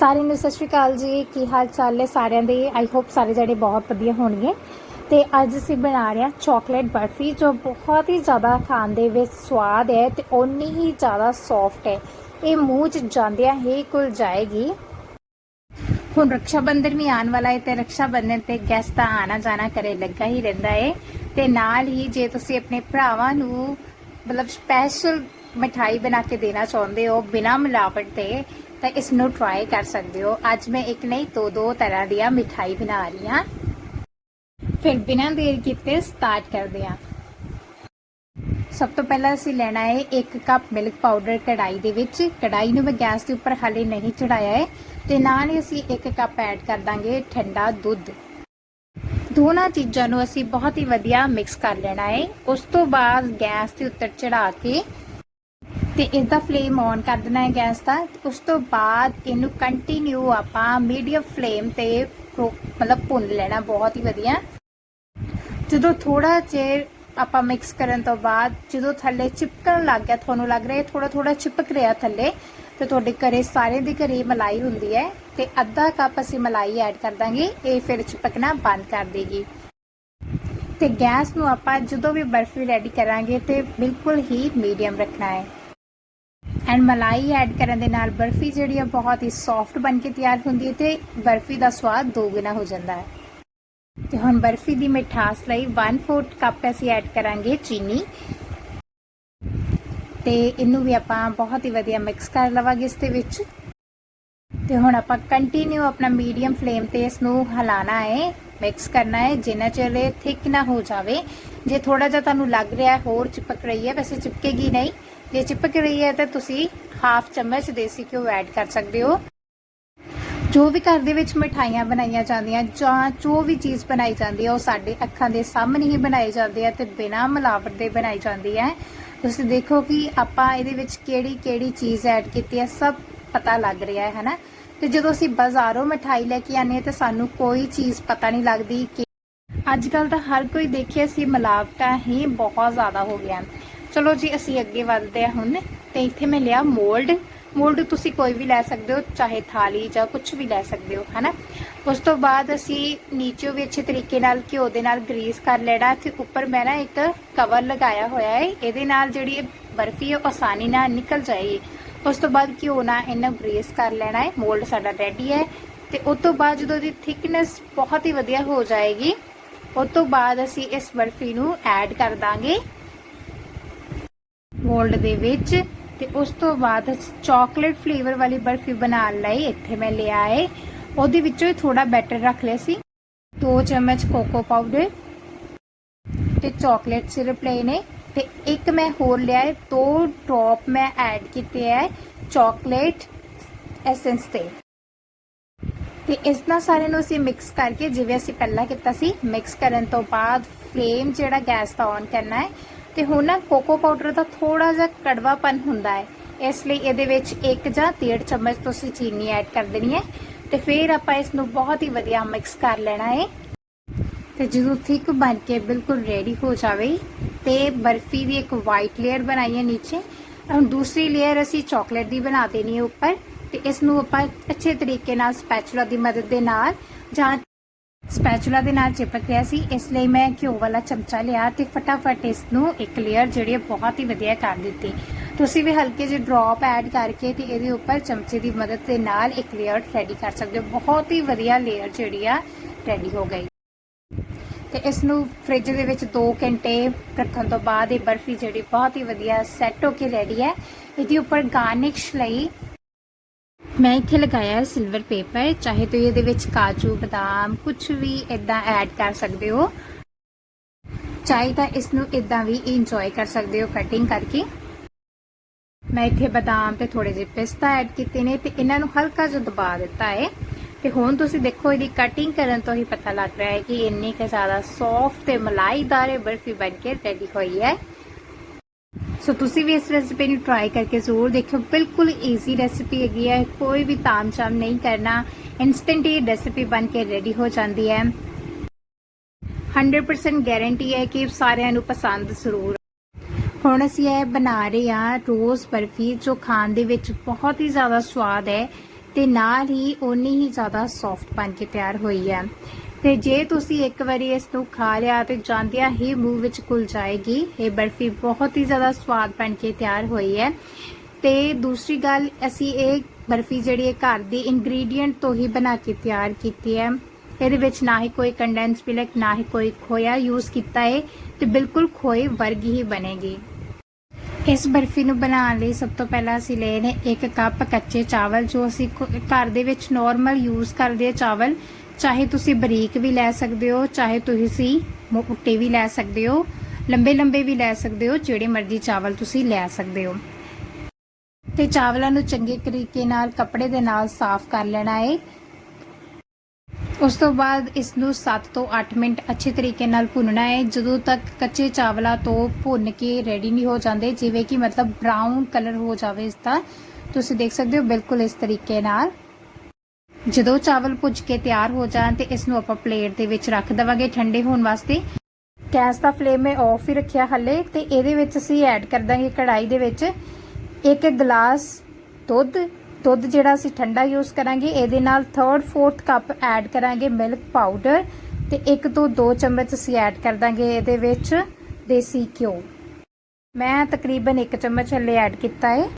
ਸਾਰਿਆਂ ਨੂੰ ਸਤਿ ਸ਼੍ਰੀ ਅਕਾਲ ਜੀ। ਕੀ ਹਾਲ ਚਾਲ ਹੈ ਸਾਰਿਆਂ ਦੇ? ਆਈ ਹੋਪ ਸਾਰੇ ਜਣੇ ਬਹੁਤ ਵਧੀਆ ਹੋਣਗੇ। ਤੇ ਅੱਜ ਅਸੀਂ ਬਣਾ ਰਹੇ ਹਾਂ ਚਾਕਲੇਟ ਬਰਫੀ, ਜੋ ਬਹੁਤ ਹੀ ਜ਼ਿਆਦਾ ਖਾਣ ਦੇ ਵਿੱਚ ਸਵਾਦ ਹੈ ਤੇ ਓਨੀ ਹੀ ਜ਼ਿਆਦਾ ਸੌਫਟ ਹੈ। ਇਹ ਮੂੰਹ 'ਚ ਜਾਂਦਿਆਂ ਹੀ ਕੁਲ ਜਾਏਗੀ। ਹੁਣ ਰੱਖਿਆ ਬੰਧਨ ਵੀ ਆਉਣ ਵਾਲਾ ਹੈ ਤੇ ਰੱਖਿਆ ਬੰਧਨ ਤੇ ਗੈਸਟ ਤਾਂ ਆਣਾ ਜਾਣਾ ਕਰੇ ਲੱਗਾ ਹੀ ਰਹਿੰਦਾ ਹੈ। ਤੇ ਨਾਲ ਹੀ ਜੇ ਤੁਸੀਂ ਆਪਣੇ ਭਰਾਵਾਂ ਨੂੰ ਮਤਲਬ ਸਪੈਸ਼ਲ ਮਠਾਈ ਬਣਾ ਕੇ ਦੇਣਾ ਚਾਹੁੰਦੇ ਹੋ ਬਿਨਾ ਮਿਲਾਵਟ ਦੇ ਤਾਂ ਇਸ ਨੂੰ ਟਰਾਈ ਕਰ ਸਕਦੇ ਹੋ। ਅੱਜ ਮੈਂ ਇੱਕ ਨਹੀਂ, ਦੋ ਦੋ ਤਰ੍ਹਾਂ ਦੀਆਂ ਮਿਠਾਈ ਬਣਾ ਰਹੀ ਹਾਂ। ਫਿਰ ਬਿਨਾਂ ਦੇਰ ਕੀਤੇ ਸਟਾਰਟ ਕਰਦੇ ਹਾਂ। ਸਭ ਤੋਂ ਪਹਿਲਾਂ ਅਸੀਂ ਲੈਣਾ ਹੈ 1 ਕੱਪ ਮਿਲਕ ਪਾਊਡਰ ਕੜਾਈ ਦੇ ਵਿੱਚ। ਕੜਾਈ ਨੂੰ ਮੈਂ ਗੈਸ ਦੇ ਉੱਪਰ ਹਾਲੇ ਨਹੀਂ ਚੜਾਇਆ ਹੈ। ਤੇ ਨਾਲ ਹੀ ਅਸੀਂ 1 ਕੱਪ ਐਡ ਕਰ ਦਾਂਗੇ ਠੰਡਾ ਦੁੱਧ। ਦੋਨਾਂ ਚੀਜ਼ਾਂ ਨੂੰ ਅਸੀਂ ਬਹੁਤ ਹੀ ਵਧੀਆ ਮਿਕਸ ਕਰ ਲੈਣਾ ਹੈ। ਉਸ ਤੋਂ ਬਾਅਦ ਗੈਸ ਦੇ ਉੱਤੇ ਚੜਾ ਕੇ ਤੇ ਇਸ ਦਾ ਫਲੇਮ ਔਨ ਕਰ ਦੇਣਾ ਹੈ ਗੈਸ ਦਾ। ਉਸ ਤੋਂ ਬਾਅਦ ਇਹਨੂੰ ਕੰਟੀਨਿਊ ਆਪਾਂ ਮੀਡੀਅਮ ਫਲੇਮ ਤੇ ਮਤਲਬ ਭੁੰਨ ਲੈਣਾ, ਬਹੁਤ ਹੀ ਵਧੀਆ। ਜਦੋਂ ਥੋੜਾ ਚਿਰ ਆਪਾਂ ਮਿਕਸ ਕਰਨ ਤੋਂ ਬਾਅਦ, ਜਦੋਂ ਥੱਲੇ ਚਿਪਕਣ ਲੱਗ ਗਿਆ, ਤੁਹਾਨੂੰ ਲੱਗ ਰਿਹਾ ਥੋੜਾ ਥੋੜਾ ਚਿਪਕ ਰਿਹਾ ਥੱਲੇ, ਤੇ ਤੁਹਾਡੇ ਘਰੇ ਸਾਰੇ ਦੇ ਘਰੇ ਮਲਾਈ ਹੁੰਦੀ ਹੈ, ਤੇ ਅੱਧਾ ਕੱਪ ਅਸੀਂ ਮਲਾਈ ਐਡ ਕਰ ਦਾਂਗੇ, ਇਹ ਫਿਰ ਚਿਪਕਣਾ ਬੰਦ ਕਰ ਦੇਗੀ। ਤੇ ਗੈਸ ਨੂੰ ਆਪਾਂ ਜਦੋਂ ਵੀ ਬਰਫੀ ਰੈਡੀ ਕਰਾਂਗੇ, ਤੇ ਬਿਲਕੁਲ ਹੀ ਮੀਡੀਅਮ ਰੱਖਣਾ ਹੈ। ਐਂਡ ਮਲਾਈ ਐਡ ਕਰਨ ਦੇ ਨਾਲ ਬਰਫੀ ਜਿਹੜੀ ਆ ਬਹੁਤ ਹੀ ਸੌਫਟ ਬਣ ਕੇ ਤਿਆਰ ਹੁੰਦੀ ਹੈ ਤੇ ਬਰਫੀ ਦਾ ਸਵਾਦ ਦੋਗੁਣਾ ਹੋ ਜਾਂਦਾ ਹੈ। ਤੇ ਹੁਣ ਬਰਫੀ ਦੀ ਮਿਠਾਸ ਲਈ 1/4 ਕੱਪ ਅਸੀਂ ਐਡ ਕਰਾਂਗੇ ਚੀਨੀ। ਤੇ ਇਹਨੂੰ ਵੀ ਆਪਾਂ ਬਹੁਤ ਹੀ ਵਧੀਆ ਮਿਕਸ ਕਰ ਲਵਾਂਗੇ ਇਸ ਦੇ ਵਿੱਚ। ਤੇ ਹੁਣ ਆਪਾਂ ਕੰਟੀਨਿਊ ਆਪਣਾ ਮੀਡੀਅਮ ਫਲੇਮ ਤੇ ਇਸ ਨੂੰ ਹਿਲਾਣਾ ਹੈ। ਮਿਕਸ ਕਰਨਾ ਹੈ, ਜਿੰਨਾ ਚਿਰ ਇਹ ਥਿਕ ਨਾ ਹੋ ਜਾਵੇ। ਜੇ ਥੋੜਾ ਜਿਹਾ ਤੁਹਾਨੂੰ ਲੱਗ ਰਿਹਾ ਹੈ ਹੋਰ ਚਿਪਕ ਰਹੀ ਹੈ, ਵੈਸੇ ਚਿਪਕੇਗੀ ਨਹੀਂ। ਜੇ ਚਿਪਕ ਰਹੀ ਹੈ, ਤਾਂ ਤੁਸੀਂ ਹਾਫ ਚਮਚ ਦੇਸੀ ਘਿਓ ਐਡ ਕਰ ਸਕਦੇ ਹੋ। ਜੋ ਵੀ ਘਰ ਦੇ ਵਿੱਚ ਮਠਾਈਆਂ ਬਣਾਈਆਂ ਜਾਂਦੀਆਂ ਜਾਂ ਜੋ ਵੀ ਚੀਜ਼ ਬਣਾਈ ਜਾਂਦੀ ਹੈ, ਉਹ ਸਾਡੇ ਅੱਖਾਂ ਦੇ ਸਾਹਮਣੇ ਹੀ ਬਣਾਈ ਜਾਂਦੀ ਹੈ ਤੇ ਬਿਨਾਂ ਮਿਲਾਵਟ ਦੇ ਬਣਾਈ ਜਾਂਦੀ ਹੈ। ਤੁਸੀਂ ਦੇਖੋ ਕਿ ਆਪਾਂ ਇਹਦੇ ਵਿੱਚ ਕਿਹੜੀ ਕਿਹੜੀ ਚੀਜ਼ ਐਡ ਕੀਤੀ ਹੈ, ਸਭ ਪਤਾ ਲੱਗ ਰਿਹਾ ਹੈ, ਹਨਾ? ਤੇ ਜਦੋਂ ਅਸੀਂ ਬਾਜ਼ਾਰੋਂ ਮਠਾਈ ਲੈ ਕੇ ਆਨੇ ਤਾਂ ਸਾਨੂੰ ਕੋਈ ਚੀਜ਼ ਪਤਾ ਨਹੀਂ ਲੱਗਦੀ ਕਿ ਅੱਜ ਕੱਲ ਤਾਂ ਹਰ ਕੋਈ ਦੇਖਿਆ ਸੀ ਮਿਲਾਵਟਾਂ ਹੀ ਬਹੁਤ ਜ਼ਿਆਦਾ ਹੋ ਗਿਆ। ਚਲੋ ਜੀ, ਅਸੀਂ ਅੱਗੇ ਵਧਦੇ ਹਾਂ ਹੁਣ, ਤੇ ਇੱਥੇ ਮੈਂ ਲਿਆ ਮੋਲਡ। ਮੋਲਡ ਤੁਸੀਂ ਕੋਈ ਵੀ ਲੈ ਸਕਦੇ ਹੋ, ਚਾਹੇ ਥਾਲੀ ਜਾਂ ਕੁਝ ਵੀ ਲੈ ਸਕਦੇ ਹੋ, ਹਨਾ? ਉਸ ਤੋਂ ਬਾਅਦ ਅਸੀਂ ਨੀਚੇ ਵੀ ਅੱਛੇ ਤਰੀਕੇ ਨਾਲ ਘਿਓ ਦੇ ਨਾਲ ਗਰੀਸ ਕਰ ਲੈਣਾ। ਤੇ ਉੱਪਰ ਮੈਂ ਨਾ ਇੱਕ ਕਵਰ ਲਗਾਇਆ ਹੋਇਆ ਹੈ। ਇਹਦੇ ਨਾਲ ਜਿਹੜੀ ਬਰਫੀ ਹੈ, ਉਹ ਆਸਾਨੀ ਨਾਲ ਨਿਕਲ ਜਾਏਗੀ। ਉਸ ਤੋਂ ਬਾਅਦ ਘਿਓ ਨਾਲ ਇਹਨੂੰ ਗਰੀਸ ਕਰ ਲੈਣਾ ਹੈ ਮੋਲਡ ਸਾਡਾ ਰੈਡੀ ਹੈ ਤੇ ਉਸ ਤੋਂ ਬਾਅਦ ਜਦੋਂ ਦੀ ਥਿਕਨੈਸ ਬਹੁਤ ਹੀ ਵਧੀਆ ਹੋ ਜਾਏਗੀ, ਉਸ ਤੋਂ ਬਾਅਦ ਅਸੀਂ ਇਸ ਬਰਫੀ ਨੂੰ ਐਡ ਕਰ ਦਾਂਗੇ ਮੋਲਡ ਦੇ ਵਿੱਚ ਤੇ ਉਸ ਤੋਂ ਬਾਅਦ ਚਾਕਲੇਟ ਫਲੇਵਰ ਵਾਲੀ ਬਰਫੀ ਬਣਾਉਣ ਲਈ ਇੱਥੇ ਮੈਂ ਲਿਆ ਹੈ। ਉਹਦੇ ਵਿੱਚੋਂ ਹੀ ਥੋੜਾ ਬੈਟਰ ਰੱਖ ਲਿਆ ਸੀ। 2 ਚਮਚ ਕੋਕੋ ਪਾਊਡਰ ਤੇ ਚਾਕਲੇਟ ਸਿਰਪ ਲਏ ਨੇ। ਤੇ ਇੱਕ ਮੈਂ ਹੋਰ ਲਿਆ ਹੈ, ਦੋ ਡ੍ਰੌਪ ਮੈਂ ਐਡ ਕੀਤੇ ਹੈ ਚਾਕਲੇਟ ਐਸੈਂਸ ਤੇ। ਤੇ ਇਸ ਨਾਲ ਸਾਰੇ ਨੂੰ ਅਸੀਂ ਮਿਕਸ ਕਰਕੇ, ਜਿਵੇਂ ਅਸੀਂ ਪਹਿਲਾਂ ਕੀਤਾ ਸੀ ਮਿਕਸ ਕਰਨ ਤੋਂ ਬਾਅਦ ਫਲੇਮ ਜਿਹੜਾ ਗੈਸ ਦਾ ਔਨ ਕਰਨਾ ਹੈ, ਤੇ ਹੁਣ ਨਾ ਕੋਕੋ ਪਾਊਡਰ ਦਾ ਥੋੜਾ ਜਿਹਾ ਕੜਵਾਪਨ ਹੁੰਦਾ ਹੈ। ਇਸ ਲਈ ਇਹਦੇ ਵਿੱਚ ਇੱਕ ਜਾਂ ਡੇਢ ਚਮਚ ਤੁਸੀਂ ਚੀਨੀ ਐਡ ਕਰ ਦੇਣੀ ਹੈ ਤੇ ਫਿਰ ਆਪਾਂ ਇਸ ਨੂੰ ਬਹੁਤ ਹੀ ਵਧੀਆ ਮਿਕਸ ਕਰ ਲੈਣਾ ਹੈ। ਤੇ ਜਦੋਂ ਥਿਕ ਬਣ ਕੇ ਬਿਲਕੁਲ ਰੈਡੀ ਹੋ ਜਾਵੇ ਤੇ ਬਰਫੀ ਦੀ ਇੱਕ ਵਾਈਟ ਲੇਅਰ ਬਣਾਈ ਹੈ ਨੀਚੇ। ਹੁਣ ਦੂਸਰੀ ਲੇਅਰ ਅਸੀਂ ਚਾਕਲੇਟ ਦੀ ਬਣਾ ਦੇਣੀ ਹੈ ਉੱਪਰ ਤੇ ਇਸ ਨੂੰ ਆਪਾਂ ਅੱਛੇ ਤਰੀਕੇ ਨਾਲ ਸਪੈਚੂਲਾ ਦੀ ਮਦਦ ਦੇ ਨਾਲ ਜਾਂ ਸਪੈਚੂਲਾ ਦੇ ਨਾਲ ਚਿਪਕ ਰਿਹਾ ਸੀ, ਇਸ ਲਈ ਮੈਂ ਘਿਓ ਵਾਲਾ ਚਮਚਾ ਲਿਆ ਤੇ ਫਟਾਫਟ ਇਸ ਨੂੰ ਇੱਕ ਲੇਅਰ ਜਿਹੜੀ ਹੈ ਬਹੁਤ ਹੀ ਵਧੀਆ ਕਰ ਦਿੱਤੀ। ਤੁਸੀਂ ਵੀ ਹਲਕੇ ਜਿਹੇ ਡ੍ਰੌਪ ਐਡ ਕਰਕੇ ਤੇ ਇਹਦੇ ਉੱਪਰ ਚਮਚੇ ਦੀ ਮਦਦ ਦੇ ਨਾਲ ਇੱਕ ਲੇਅਰ ਰੈਡੀ ਕਰ ਸਕਦੇ ਹੋ। ਬਹੁਤ ਹੀ ਵਧੀਆ ਲੇਅਰ ਜਿਹੜੀ ਆ ਰੈਡੀ ਹੋ ਗਈ। ਤੇ ਇਸ ਨੂੰ ਫ੍ਰਿਜ ਦੇ ਵਿੱਚ 2 ਘੰਟੇ ਰੱਖਣ ਤੋਂ ਬਾਅਦ ਇਹ ਬਰਫੀ ਜਿਹੜੀ ਬਹੁਤ ਹੀ ਵਧੀਆ ਸੈੱਟ ਹੋ ਕੇ ਰੈਡੀ ਹੈ। ਇਹਦੇ ਉੱਪਰ ਗਾਰਨਿਸ਼ ਲਈ ਮੈਂ ਇੱਥੇ ਲਗਾਇਆ ਹੈ ਸਿਲਵਰ ਪੇਪਰ ਚਾਹੇ ਤੁਸੀਂ ਇਹਦੇ ਵਿੱਚ ਕਾਜੂ, ਬਦਾਮ ਕੁਝ ਵੀ ਇਦਾਂ ਐਡ ਕਰ ਸਕਦੇ ਹੋ। ਚਾਹੇ ਤਾਂ ਇਸ ਨੂੰ ਇਦਾਂ ਵੀ ਇੰਜੋਏ ਕਰ ਸਕਦੇ ਹੋ ਕਟਿੰਗ ਕਰਕੇ। ਮੈਂ ਇੱਥੇ ਬਦਾਮ ਤੇ ਥੋੜੇ ਜਿਹੇ ਪਿਸਤਾ ਐਡ ਕੀਤੇ ਨੇ ਤੇ ਇਹਨਾਂ ਨੂੰ ਹਲਕਾ ਜਿਹਾ ਦਬਾ ਦਿੱਤਾ ਹੈ। ਤੇ ਹੁਣ ਤੁਸੀਂ ਦੇਖੋ ਇਹਦੀ ਕਟਿੰਗ ਕਰਨ ਤੋਂ ਹੀ ਪਤਾ ਲੱਗ ਰਿਹਾ ਹੈ ਕਿ ਇੰਨੀ ਕਿ ਜ਼ਿਆਦਾ ਸੌਫਟ ਤੇ ਮਲਾਈਦਾਰ ਬਰਫੀ ਬਣ ਕੇ ਰੈਡੀ ਹੋਈ ਹੈ। ਸੋ ਤੁਸੀਂ ਵੀ ਇਸ ਰੈਸਿਪੀ ਨੂੰ ਟਰਾਈ ਕਰਕੇ ਜ਼ਰੂਰ ਦੇਖਿਓ। ਬਿਲਕੁਲ ਈਜ਼ੀ ਰੈਸਿਪੀ ਹੈਗੀ ਹੈ। ਕੋਈ ਵੀ ਤਾਮਝਾਮ ਨਹੀਂ ਕਰਨਾ। ਇਨਸਟੈਂਟ ਹੀ ਰੈਸਿਪੀ ਬਣ ਕੇ ਰੈਡੀ ਹੋ ਜਾਂਦੀ ਹੈ। 100% ਗਾਰੰਟੀ ਹੈ ਕਿ ਸਾਰਿਆਂ ਨੂੰ ਪਸੰਦ ਜ਼ਰੂਰ ਹੁਣ ਅਸੀਂ ਇਹ ਬਣਾ ਰਹੇ ਹਾਂ ਰੋਜ਼ ਬਰਫੀ, ਜੋ ਖਾਣ ਦੇ ਵਿੱਚ ਬਹੁਤ ਹੀ ਜ਼ਿਆਦਾ ਸਵਾਦ ਹੈ। ਤੇ ਨਾਲ ਹੀ ਓਨੀ ਹੀ ਜ਼ਿਆਦਾ ਸੌਫਟ ਬਣ ਕੇ ਤਿਆਰ ਹੋਈ ਹੈ। ਤੇ ਜੇ ਤੁਸੀਂ ਇੱਕ ਵਾਰੀ ਇਸ ਨੂੰ ਖਾ ਲਿਆ ਤੇ ਜਾਂਦਿਆਂ ਹੀ ਮੂੰਹ ਵਿੱਚ ਘੁਲ ਜਾਏਗੀ, ਇਹ ਬਰਫੀ ਬਹੁਤ ਹੀ ਜ਼ਿਆਦਾ ਸਵਾਦ ਬਣ ਕੇ ਤਿਆਰ ਹੋਈ ਹੈ। ਤੇ ਦੂਸਰੀ ਗੱਲ, ਅਸੀਂ ਇਹ ਬਰਫੀ ਜਿਹੜੀ ਹੈ ਘਰ ਦੀ ਇਨਗਰੀਡੀਐਂਟ ਤੋਂ ਹੀ ਬਣਾ ਕੇ ਤਿਆਰ ਕੀਤੀ ਹੈ। ਇਹਦੇ ਵਿੱਚ ਨਾ ਹੀ ਕੋਈ ਕੰਡੈਂਸ ਮਿਲਕ ਨਾ ਹੀ ਕੋਈ ਖੋਇਆ ਯੂਜ਼ ਕੀਤਾ ਹੈ ਤੇ ਬਿਲਕੁਲ ਖੋਏ ਵਰਗੀ ਹੀ ਬਣੇਗੀ। ਇਸ ਬਰਫੀ ਨੂੰ ਬਣਾਉਣ ਲਈ ਸਭ ਤੋਂ ਪਹਿਲਾਂ ਅਸੀਂ ਲਏ ਨੇ 1 ਕੱਪ ਕੱਚੇ ਚਾਵਲ, ਜੋ ਅਸੀਂ ਘਰ ਦੇ ਵਿੱਚ ਨਾਰਮਲ ਯੂਜ਼ ਕਰਦੇ ਆ ਚਾਵਲ। ਚਾਹੇ ਤੁਸੀਂ ਬਰੀਕ ਵੀ ਲੈ ਸਕਦੇ ਹੋ, ਚਾਹੇ ਤੁਸੀਂ ਮੋਟੇ ਵੀ ਲੈ ਸਕਦੇ ਹੋ ਲੰਬੇ ਲੰਬੇ ਵੀ ਲੈ ਸਕਦੇ ਹੋ, ਜਿਹੜੇ ਮਰਜ਼ੀ ਚਾਵਲ ਤੁਸੀਂ ਲੈ ਸਕਦੇ ਹੋ। ਤੇ ਚਾਵਲਾਂ ਨੂੰ ਚੰਗੇ ਤਰੀਕੇ ਨਾਲ ਕੱਪੜੇ ਦੇ ਨਾਲ ਸਾਫ਼ ਕਰ ਲੈਣਾ ਹੈ ਉਸ ਤੋਂ ਬਾਅਦ ਇਸ ਨੂੰ 7 ਤੋਂ 8 ਮਿੰਟ ਅੱਛੇ ਤਰੀਕੇ ਨਾਲ ਭੁੰਨਣਾ ਹੈ। ਜਦੋਂ ਤੱਕ ਕੱਚੇ ਚਾਵਲਾਂ ਤੋਂ ਭੁੰਨ ਕੇ ਰੈਡੀ ਨਹੀਂ ਹੋ ਜਾਂਦੇ, ਜਿਵੇਂ ਕਿ ਮਤਲਬ ਬ੍ਰਾਊਨ ਕਲਰ ਹੋ ਜਾਵੇ ਇਸ ਦਾ, ਤੁਸੀਂ ਦੇਖ ਸਕਦੇ ਹੋ ਬਿਲਕੁਲ ਇਸ ਤਰੀਕੇ ਨਾਲ। ਜਦੋਂ ਚਾਵਲ ਭੁੱਜ ਕੇ ਤਿਆਰ ਹੋ ਜਾਣ ਤੇ ਇਸ ਨੂੰ ਆਪਾਂ ਪਲੇਟ ਦੇ ਵਿੱਚ ਰੱਖ ਦੇਵਾਂਗੇ ਠੰਡੇ ਹੋਣ ਵਾਸਤੇ। ਗੈਸ ਦਾ ਫਲੇਮ ਮੈਂ ਆਫ ਹੀ ਰੱਖਿਆ ਹੱਲੇ ਤੇ ਇਹਦੇ ਵਿੱਚ ਅਸੀਂ ਐਡ ਕਰ ਦਾਂਗੇ ਕੜਾਈ ਦੇ ਵਿੱਚ। ਇੱਕ ਗਲਾਸ ਦੁੱਧ ਦੁੱਧ ਜਿਹੜਾ ਅਸੀਂ ਠੰਡਾ ਯੂਜ਼ ਕਰਾਂਗੇ, ਇਹਦੇ ਨਾਲ 3rd 4th ਕੱਪ ਐਡ ਕਰਾਂਗੇ ਮਿਲਕ ਪਾਊਡਰ ਤੇ ਇੱਕ ਤੋਂ ਦੋ ਚਮਚ ਅਸੀਂ ਐਡ ਕਰ ਦਾਂਗੇ ਇਹਦੇ ਵਿੱਚ ਦੇਸੀ ਘਿਓ। ਮੈਂ ਤਕਰੀਬਨ 1 ਚਮਚ ਹੱਲੇ ਐਡ ਕੀਤਾ ਹੈ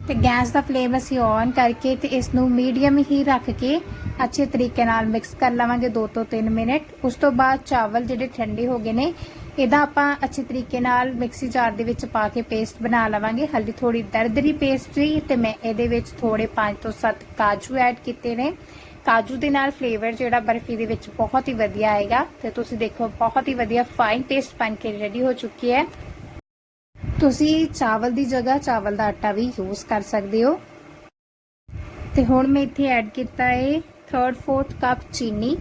ਤੇ ਗੈਸ ਦਾ ਫਲੇਮ ਅਸੀਂ ਔਨ ਕਰਕੇ ਤੇ ਇਸ ਨੂੰ ਮੀਡੀਅਮ ਹੀ ਰੱਖ ਕੇ ਅੱਛੇ ਤਰੀਕੇ ਨਾਲ ਮਿਕਸ ਕਰ ਲਵਾਂਗੇ 2 ਤੋਂ 3 ਮਿੰਟ। ਉਸ ਤੋਂ ਬਾਅਦ ਚਾਵਲ ਜਿਹੜੇ ਠੰਡੇ ਹੋ ਗਏ ਨੇ ਇਹਦਾ ਆਪਾਂ ਅੱਛੇ ਤਰੀਕੇ ਨਾਲ ਮਿਕਸੀ ਜਾਰ ਦੇ ਵਿੱਚ ਪਾ ਕੇ ਪੇਸਟ ਬਣਾ ਲਵਾਂਗੇ। ਹਲਦੀ ਥੋੜੀ ਦਰਦਰੀ ਪੇਸਟ ਸੀ ਤੇ ਮੈਂ ਇਹਦੇ ਵਿੱਚ ਥੋੜੇ 5 ਤੋਂ 7 ਕਾਜੂ ਐਡ ਕੀਤੇ ਨੇ। ਕਾਜੂ ਦੇ ਨਾਲ ਫਲੇਵਰ ਜਿਹੜਾ ਬਰਫੀ ਦੇ ਵਿੱਚ ਬਹੁਤ ਹੀ ਵਧੀਆ ਆਏਗਾ। ਤੇ ਤੁਸੀਂ ਦੇਖੋ, ਬਹੁਤ ਹੀ ਵਧੀਆ ਫਾਈਨ ਪੇਸਟ ਬਣ ਕੇ ਰੈਡੀ ਹੋ ਚੁੱਕੀ ਹੈ। ਤੁਸੀਂ ਚਾਵਲ ਦੀ ਜਗ੍ਹਾ ਚਾਵਲ ਦਾ ਆਟਾ ਵੀ ਯੂਜ਼ ਕਰ ਸਕਦੇ ਹੋ। ਤੇ ਹੁਣ ਮੈਂ ਇੱਥੇ ਐਡ ਕੀਤਾ ਹੈ 3rd 4th ਕੱਪ ਚੀਨੀ।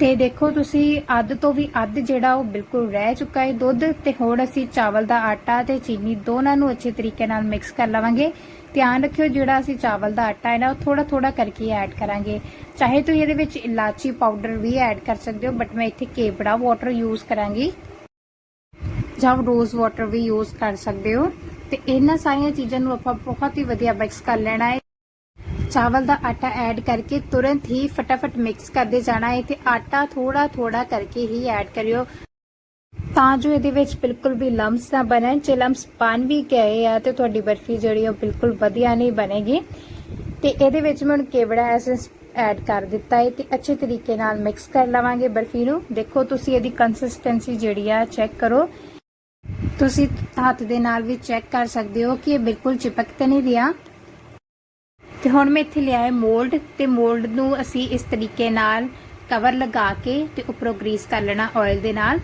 ਤੇ ਦੇਖੋ ਤੁਸੀਂ ਅੱਧ ਤੋਂ ਵੀ ਅੱਧ ਜਿਹੜਾ ਉਹ ਬਿਲਕੁਲ ਰਹਿ ਚੁੱਕਾ ਹੈ। ਦੁੱਧ ਤੇ ਹੁਣ ਅਸੀਂ ਚਾਵਲ ਦਾ ਆਟਾ ਤੇ ਚੀਨੀ ਦੋਨਾਂ ਨੂੰ ਅੱਛੇ ਤਰੀਕੇ ਨਾਲ ਮਿਕਸ ਕਰ ਲਵਾਂਗੇ। ਧਿਆਨ ਰੱਖਿਓ ਜਿਹੜਾ ਅਸੀਂ ਚਾਵਲ ਦਾ ਆਟਾ ਹੈ ਨਾ, ਉਹ ਥੋੜਾ ਥੋੜਾ ਕਰਕੇ ਐਡ ਕਰਾਂਗੇ। ਚਾਹੇ ਤੁਸੀਂ ਇਹਦੇ ਵਿੱਚ ਇਲਾਚੀ ਪਾਊਡਰ ਵੀ ਐਡ ਕਰ ਸਕਦੇ ਹੋ ਬਟ ਮੈਂ ਇੱਥੇ ਕੇਪੜਾ ਵਾਟਰ ਯੂਜ਼ ਕਰਾਂਗੀ। ਜਾਂ ਰੋਜ਼ ਵਾਟਰ ਵੀ ਯੂਜ਼ ਕਰ ਸਕਦੇ ਹੋ। ਤੇ ਇਹਨਾਂ ਸਾਰੀਆਂ ਚੀਜ਼ਾਂ ਨੂੰ ਆਪਾਂ ਬਹੁਤ ਹੀ ਵਧੀਆ ਮਿਕਸ ਕਰ ਲੈਣਾ ਹੈ। ਚਾਵਲ ਦਾ ਆਟਾ ਐਡ ਕਰਕੇ ਤੁਰੰਤ ਹੀ ਫਟਾਫਟ ਮਿਕਸ ਕਰਦੇ ਜਾਣਾ ਹੈ ਤੇ ਆਟਾ ਥੋੜਾ ਥੋੜਾ ਕਰਕੇ ਹੀ ਐਡ ਕਰਿਓ। ਤਾਂ ਜੋ ਇਹਦੇ ਵਿੱਚ ਬਿਲਕੁਲ ਵੀ ਲੰਪਸ ਨਾ ਬਣਨ, ਜੇ ਲੰਪਸ ਬਣ ਵੀ ਗਏ ਆ ਤੇ ਤੁਹਾਡੀ ਬਰਫੀ ਜਿਹੜੀ ਉਹ ਬਿਲਕੁਲ ਵਧੀਆ ਨਹੀਂ ਬਣੇਗੀ। ਤੇ ਇਹਦੇ ਵਿੱਚ ਮੈਂ ਹੁਣ ਕੇਵੜਾ ਐਸੈਂਸ ਐਡ ਕਰ ਦਿੱਤਾ ਹੈ ਤੇ ਅੱਛੇ ਤਰੀਕੇ ਨਾਲ ਮਿਕਸ ਕਰ ਲਵਾਂਗੇ ਬਰਫੀ ਨੂੰ। ਦੇਖੋ, ਤੁਸੀਂ ਇਹਦੀ ਕੰਸਿਸਟੈਂਸੀ ਜਿਹੜੀ ਆ ਚੈੱਕ ਕਰੋ। ਤੁਸੀਂ ਹੱਥ ਦੇ ਨਾਲ ਵੀ ਚੈੱਕ ਕਰ ਸਕਦੇ ਹੋ ਕਿ ਇਹ ਬਿਲਕੁਲ ਚਿਪਕ ਤੇ ਨਹੀਂ ਰਿਹਾ। ਤੇ ਹੁਣ ਮੈਂ ਇੱਥੇ ਲਿਆ ਹੈ ਮੋਲਡ ਤੇ ਮੋਲਡ ਨੂੰ ਅਸੀਂ ਇਸ ਤਰੀਕੇ ਨਾਲ ਕਵਰ ਲਗਾ ਕੇ ਤੇ ਉੱਪਰੋਂ ਗਰੀਸ ਕਰ ਲੈਣਾ ਆਇਲ ਦੇ ਨਾਲ।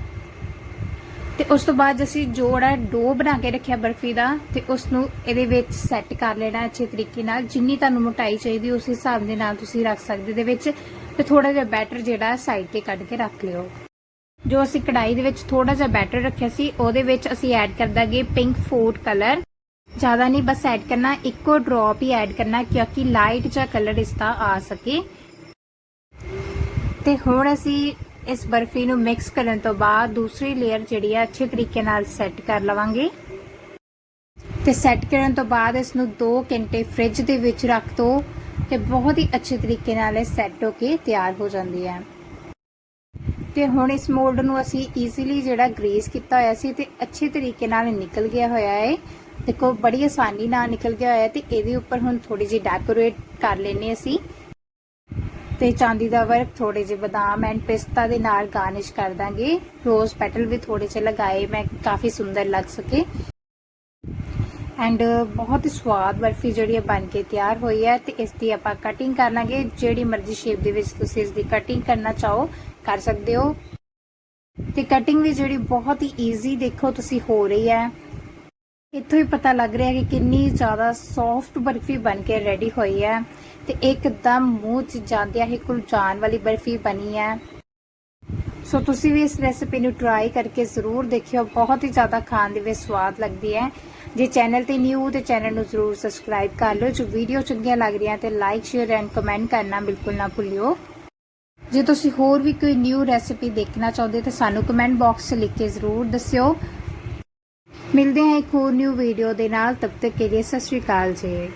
ਤੇ ਉਸ ਤੋਂ ਬਾਅਦ ਅਸੀਂ ਜੋੜਾ ਡੋ ਬਣਾ ਕੇ ਰੱਖਿਆ ਬਰਫੀ ਦਾ ਤੇ ਉਸ ਨੂੰ ਇਹਦੇ ਵਿੱਚ ਸੈੱਟ ਕਰ ਲੈਣਾ ਅੱਛੇ ਤਰੀਕੇ ਨਾਲ। ਜਿੰਨੀ ਤੁਹਾਨੂੰ ਮੋਟਾਈ ਚਾਹੀਦੀ ਉਸ ਹਿਸਾਬ ਦੇ ਨਾਲ ਤੁਸੀਂ ਰੱਖ ਸਕਦੇ ਦੇ ਵਿੱਚ ਤੇ ਥੋੜਾ ਜਿਹਾ ਬੈਟਰ ਜਿਹੜਾ ਸਾਈਡ ਤੇ ਕੱਢ ਕੇ ਰੱਖ ਲਿਓ। ਜੋ ਅਸੀਂ ਕੜਾਈ ਦੇ ਵਿੱਚ ਥੋੜਾ ਜਿਹਾ ਬੈਟਰ ਰੱਖਿਆ ਸੀ, ਉਹਦੇ ਵਿੱਚ ਅਸੀਂ ਐਡ ਕਰ ਦਾਂਗੇ ਪਿੰਕ ਫੂਡ ਕਲਰ ਜ਼ਿਆਦਾ ਨਹੀਂ, ਬਸ ਐਡ ਕਰਨਾ, ਇੱਕੋ ਡ੍ਰੌਪ ਹੀ ਐਡ ਕਰਨਾ ਕਿਉਂਕਿ ਲਾਈਟ ਜਾਂ ਕਲਰ ਇਸ ਦਾ ਆ ਸਕੇ। ਤੇ ਹੁਣ ਅਸੀਂ ਇਸ ਬਰਫੀ ਨੂੰ ਮਿਕਸ ਕਰਨ ਤੋਂ ਬਾਅਦ ਦੂਸਰੀ ਲੇਅਰ ਜਿਹੜੀ ਹੈ ਅੱਛੇ ਤਰੀਕੇ ਨਾਲ ਸੈੱਟ ਕਰ ਲਵਾਂਗੇ। ਤੇ ਸੈੱਟ ਕਰਨ ਤੋਂ ਬਾਅਦ ਇਸ ਨੂੰ 2 ਘੰਟੇ ਫ੍ਰਿਜ ਦੇ ਵਿੱਚ ਰੱਖ ਦੋ ਤੇ ਬਹੁਤ ਹੀ ਅੱਛੇ ਤਰੀਕੇ ਨਾਲ ਇਹ ਸੈੱਟ ਹੋ ਕੇ ਤਿਆਰ ਹੋ ਜਾਂਦੀ ਹੈ। ਤੇ ਹੁਣ ਇਸ ਮੋਲਡ ਨੂੰ ਅਸੀਂ ਈਜ਼ੀਲੀ ਜਿਹੜਾ ਗ੍ਰੀਸ ਕੀਤਾ ਹੋਇਆ ਸੀ ਤੇ ਅੱਛੇ ਤਰੀਕੇ ਨਾਲ ਨਿਕਲ ਗਿਆ ਹੋਇਆ ਹੈ। ਦੇਖੋ, ਬੜੀ ਆਸਾਨੀ ਨਾਲ ਨਿਕਲ ਗਿਆ ਹੋਇਆ ਹੈ ਤੇ ਇਹਦੇ ਉੱਪਰ ਹੁਣ ਥੋੜੀ ਜਿਹੀ ਡੈਕੋਰੇਟ ਕਰ ਲੈਨੇ ਅਸੀਂ। ਤੇ ਚਾਂਦੀ ਦਾ ਵਰਕ ਥੋੜੇ ਜਿਹੇ ਬਦਾਮ ਐਂਡ ਪਿਸਤਾ ਦੇ ਨਾਲ ਗਾਰਨਿਸ਼ ਕਰ ਦਾਂਗੇ। ਰੋਜ਼ ਪੈਟਲ ਵੀ ਥੋੜੇ ਜਿਹੇ ਲਗਾਏ, ਮੈਂ ਕਾਫੀ ਸੁੰਦਰ ਲੱਗ ਸਕੇ। ਐਂਡ ਬਹੁਤ ਹੀ ਸਵਾਦ ਬਰਫੀ ਜਿਹੜੀ ਹੈ ਬਣ ਕੇ ਤਿਆਰ ਹੋਈ ਹੈ ਤੇ ਇਸ ਦੀ ਆਪਾਂ ਕਟਿੰਗ ਕਰ ਲਾਂਗੇ। ਜਿਹੜੀ ਮਰਜ਼ੀ ਸ਼ੇਪ ਦੇ ਵਿੱਚ ਤੁਸੀਂ ਇਸ ਦੀ ਕਟਿੰਗ ਕਰਨਾ ਚਾਹੋ, ਕਰ ਸਕਦੇ ਹੋ। ਤੇ ਕਟਿੰਗ ਵੀ ਜਿਹੜੀ ਬਹੁਤ ਹੀ ਈਜ਼ੀ ਦੇਖੋ, ਤੁਸੀਂ ਹੋ ਰਹੀ ਹੈ। ਇੱਥੋਂ ਹੀ ਪਤਾ ਲੱਗ ਰਿਹਾ ਕਿ ਕਿੰਨੀ ਜ਼ਿਆਦਾ ਸੌਫਟ ਬਰਫੀ ਬਣ ਕੇ ਰੈਡੀ ਹੋਈ ਹੈ ਤੇ ਇੱਕਦਮ ਮੂੰਹ 'ਚ ਜਾਂਦਿਆਂ ਹੀ ਕੁਲਚਾਨ ਵਾਲੀ ਬਰਫੀ ਬਣੀ ਹੈ। ਸੋ ਤੁਸੀਂ ਵੀ ਇਸ ਰੈਸਿਪੀ ਨੂੰ ਟਰਾਈ ਕਰਕੇ ਜ਼ਰੂਰ ਦੇਖਿਓ। ਬਹੁਤ ਹੀ ਜ਼ਿਆਦਾ ਖਾਣ ਦੇ ਵਿੱਚ ਸਵਾਦ ਲੱਗਦੀ ਹੈ। ਜੇ ਚੈਨਲ ਤੇ ਨਿਊ ਤੇ ਚੈਨਲ ਨੂੰ ਜ਼ਰੂਰ ਸਬਸਕ੍ਰਾਈਬ ਕਰ ਲਓ। ਜੋ ਵੀਡੀਓ ਚੰਗੀਆਂ ਲੱਗ ਰਹੀਆਂ ਤੇ ਲਾਈਕ ਸ਼ੇਅਰ ਐਂਡ ਕਮੈਂਟ ਕਰਨਾ ਬਿਲਕੁਲ ਨਾ ਭੁੱਲਿਓ। ਜੇ ਤੁਸੀਂ ਹੋਰ ਵੀ ਕੋਈ ਨਿਊ ਰੈਸਿਪੀ ਦੇਖਣਾ ਚਾਹੁੰਦੇ ਤਾਂ ਸਾਨੂੰ ਕਮੈਂਟ ਬਾਕਸ 'ਚ ਲਿਖ ਕੇ ਜ਼ਰੂਰ ਦੱਸਿਓ। ਮਿਲਦੇ ਹਾਂ ਇੱਕ ਹੋਰ ਨਿਊ ਵੀਡੀਓ ਦੇ ਨਾਲ, ਤਬ ਤੱਕ ਕੇ ਲਈ ਸਤਿ ਸ਼੍ਰੀ ਅਕਾਲ ਜੀ।